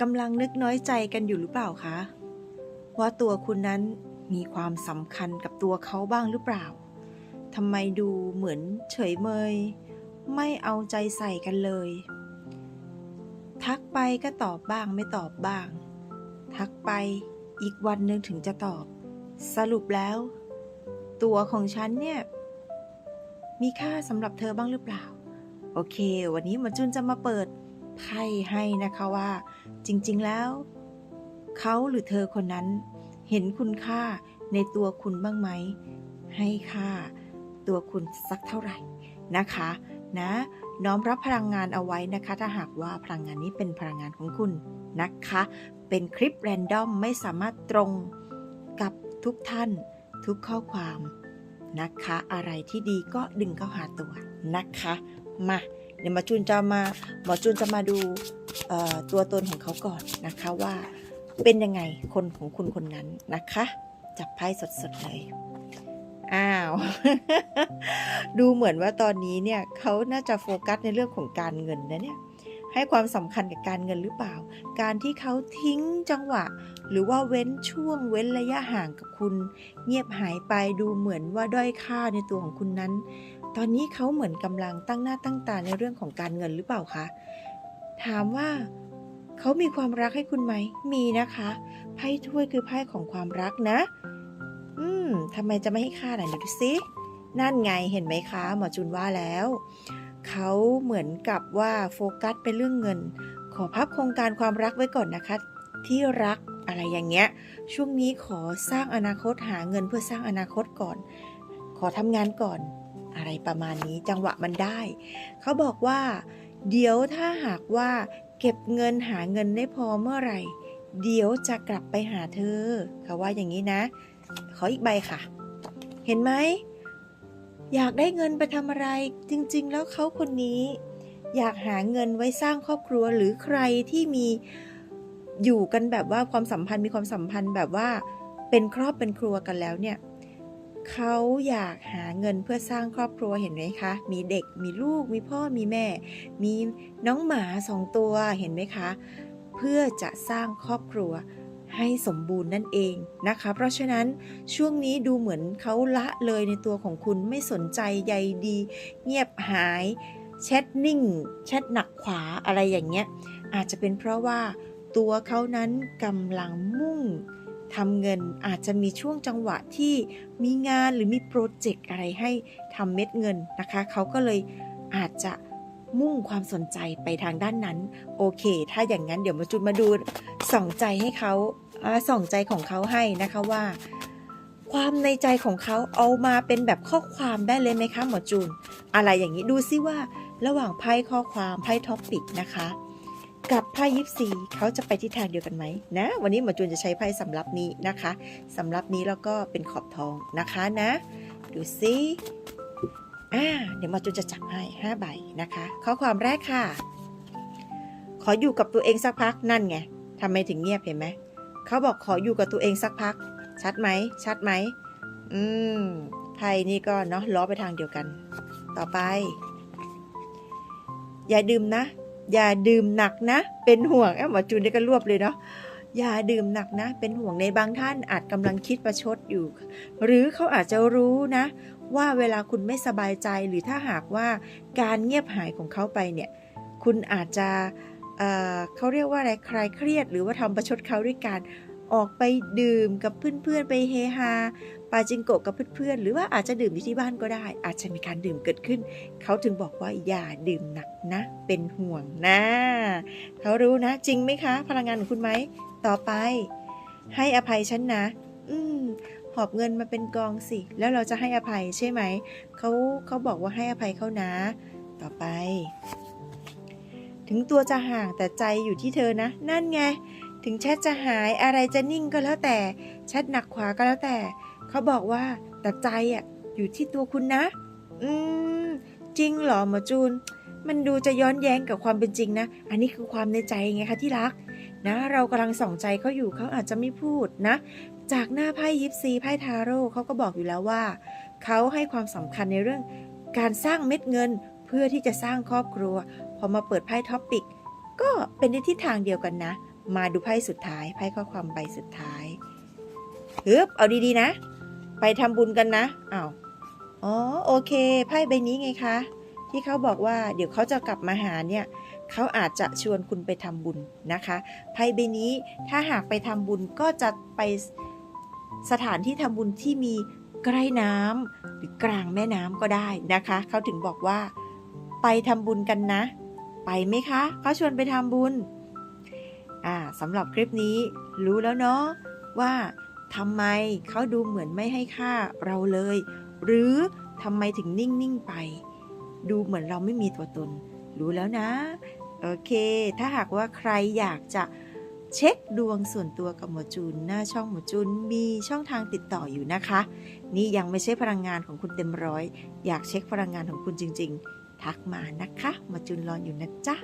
กำลังนึกน้อยใจกันอยู่หรือเปล่าคะ ว่าตัวคุณนั้นมีความสำคัญกับตัวเขาบ้างหรือเปล่าทำไมดูเหมือนเฉยเมย ไม่เอาใจใส่กันเลย ทักไปก็ตอบบ้างไม่ตอบบ้าง ทักไปอีกวันหนึ่งถึงจะตอบ สรุปแล้ว ตัวของฉันเนี่ย มีค่าสำหรับเธอบ้างหรือเปล่า โอเค วันนี้หมอจุนจะมาเปิด ไพ่ให้นะคะว่า จริงๆแล้ว เขาหรือเธอคนนั้น เห็นคุณค่าในตัวคุณบ้างไหม ให้ค่า ตัวคุณสักเท่าไหร่นะคะ นะ น้อมรับพลังงานเอาไว้นะคะ ถ้าหากว่าพลังงานนี้เป็นพลังงานของคุณนะคะ เป็นคลิปแรนดอมไม่สามารถตรงกับทุกท่านทุกข้อความนะคะ อะไรที่ดีก็ดึงเข้าหาตัวนะคะ มา เดี๋ยวหมอจูนจะมาหมอจูนจะมาดูตัวตนของเขาก่อนนะคะว่าเป็นยังไงคนของคุณคนนั้นนะคะ จับไพ่สดๆเลย อ้าว ดูเหมือนว่าตอนนี้เนี่ยเขาน่าจะโฟกัสในเรื่องของการเงินนะเนี่ยให้ความสำคัญกับการเงินหรือเปล่า การที่เขาทิ้งจังหวะ หรือว่าเว้นช่วงเว้นระยะห่างกับคุณ เงียบหายไปดูเหมือนว่าด้อยค่าในตัวของคุณนั้น ตอนนี้เขาเหมือนกำลังตั้งหน้าตั้งตาในเรื่องของการเงินหรือเปล่าคะ ถามว่าเขามีความรักให้คุณไหม มีนะคะ ไพ่ถ้วยคือไพ่ของความรักนะ อืมทำไมจะไม่ให้ค่าหน่อยดูสินั่นไงเห็นไหมคะหมอจุนว่าแล้ว เขาเหมือนกับว่าโฟกัสเป็นเรื่องเงิน ขอพับโครงการความรักไว้ก่อนนะคะ ที่รักอะไรอย่างเงี้ย ช่วงนี้ขอสร้างอนาคตหาเงินเพื่อสร้างอนาคตก่อน ขอทำงานก่อน อะไรประมาณนี้จังหวะมันได้ เขาบอกว่า เดี๋ยวถ้าหากว่า เก็บเงินหาเงินได้พอเมื่อไหร่ เดี๋ยวจะกลับไปหาเธอ เขาว่าอย่างนี้นะ ขออีกใบค่ะ เห็นไหม อยากได้เงินไปทำอะไร จริง ๆ แล้วเขาคนนี้ อยากหาเงินไว้สร้างครอบครัวหรือใครที่มีอยู่กันแบบว่าความสัมพันธ์มีความสัมพันธ์แบบว่าเป็นครอบเป็นครัวกันแล้วเนี่ย เขาอยากหาเงินเพื่อสร้างครอบครัวเห็นไหมคะ มีเด็กมีลูกมีพ่อมีแม่ มีน้องหมาสองตัวเห็นไหมคะ เพื่อจะสร้างครอบครัวให้สมบูรณ์นั่นเองนะคะ เพราะฉะนั้นช่วงนี้ดูเหมือนเขาละเลยในตัวของคุณไม่สนใจใยดี เงียบหายแชทนิ่งแชทหนักขวาอะไรอย่างเงี้ยอาจจะเป็นเพราะว่าตัวเขานั้นกำลังมุ่ง ทำเงินอาจจะมีช่วงจังหวะที่มีงานหรือมีโปรเจกต์อะไรให้ทำเม็ดเงินนะคะ เขาก็เลยอาจจะมุ่งความสนใจไปทางด้านนั้น โอเค ถ้าอย่างนั้นเดี๋ยวมาจุดมาดูส่องใจให้เขาส่องใจของเขาให้นะคะว่า ความในใจของเขาเอามาเป็นแบบข้อความได้เลยไหมคะหมอจูน อะไรอย่างนี้ดูซิว่า ระหว่างไพ่ข้อความไพ่ท็อปปิกนะคะ ไพ่ยิปซีเขาจะไปทิศทางเดียวกันไหมนะ วันนี้หมอจูนจะใช้ไพ่สำรับนี้นะคะสำรับนี้แล้วก็เป็นขอบทองนะคะนะ ดูซิอ่าเดี๋ยวหมอจูนจะจับให้5ใบนะคะ ข้อความแรกค่ะ ขออยู่กับตัวเองสักพักนั่นไงทำไมถึงเงียบเห็นไหมเขาบอกขออยู่กับตัวเองสักพัก ชัดไหมชัดไหมอืมไพ่นี่ก็เนาะล้อไปทางเดียวกัน ต่อไป อย่าดื่มนะ อย่าดื่มหนักนะ เป็นห่วงแอมหมอจูนนี่ก็รวบเลยเนาะอย่าดื่มหนักนะ เป็นห่วงในบางท่านอาจกำลังคิดประชดอยู่ หรือเขาอาจจะรู้นะ ว่าเวลาคุณไม่สบายใจหรือถ้าหากว่าการเงียบหายของเขาไปเนี่ย คุณอาจจะเเขาเรียกว่าอะไรคลายเครียด หรือว่าทำประชดเขาด้วยการออกไปดื่มกับเพื่อนๆไปเฮฮา ปาจิงโกะกับเพื่อนๆ หรือว่าอาจจะดื่มที่บ้านก็ได้ อาจจะมีการดื่มเกิดขึ้น เขาถึงบอกว่าอย่าดื่มหนักนะ เป็นห่วงนะเขารู้นะ จริงไหมคะ พลังงานของคุณไหม ต่อไป ให้อภัยฉันนะ อืมหอบเงินมาเป็นกองสิ แล้วเราจะให้อภัยใช่ไหม เขาเขาบอกว่าให้อภัยเขานะ ต่อไป ถึงตัวจะห่างแต่ใจอยู่ที่เธอนะ นั่นไง ถึงแชทจะหายอะไรจะนิ่งก็แล้วแต่แชทหนักขวาก็แล้วแต่ เขาบอกว่าแต่ใจอะอยู่ที่ตัวคุณนะ อืม จริงเหรอหมอจูน มันดูจะย้อนแย้งกับความเป็นจริงนะ อันนี้คือความในใจไงคะที่รัก นะ เรากำลังส่องใจเขาอยู่เขาอาจจะไม่พูดนะ จากหน้าไพ่ยิปซีไพ่ทาโร่เขาก็บอกอยู่แล้วว่าเขาให้ความสำคัญในเรื่อง การสร้างเม็ดเงินเพื่อที่จะสร้างครอบครัว พอมาเปิดไพ่ท็อปปิกก็เป็นในทิศทางเดียวกันนะ มาดูไพ่สุดท้ายไพ่ข้อความใบสุดท้ายฮึบเอาดีๆนะ ไปทำบุญกันนะอ้าวอ๋อโอเค ไพ่ใบนี้ไงคะ ที่เขาบอกว่าเดี๋ยวเขาจะกลับมาหาเนี่ยเขาอาจจะชวนคุณไปทำบุญนะคะไพ่ใบนี้ถ้าหากไปทำบุญก็จะไปสถานที่ทำบุญที่มีใกล้น้ำหรือกลางแม่น้ำก็ได้นะคะเขาถึงบอกว่า ไปทำบุญกันนะ ไปไหมคะเขาชวนไปทำบุญอ่าสำหรับคลิปนี้รู้แล้วเนาะว่า ทำไมเขาดูเหมือนไม่ให้ค่าเราเลย หรือทำไมถึงนิ่ง ๆ ไป ดูเหมือนเราไม่มีตัวตน รู้แล้วนะ โอเค ถ้าหากว่าใครอยากจะเช็คดวงส่วนตัวกับหมอจูน หน้าช่องหมอจูนมีช่องทางติดต่ออยู่นะคะ นี่ยังไม่ใช่พลังงานของคุณเต็มร้อย อยากเช็คพลังงานของคุณจริง ๆ ทักมานะคะหมอจูนรออยู่นะจ๊ะ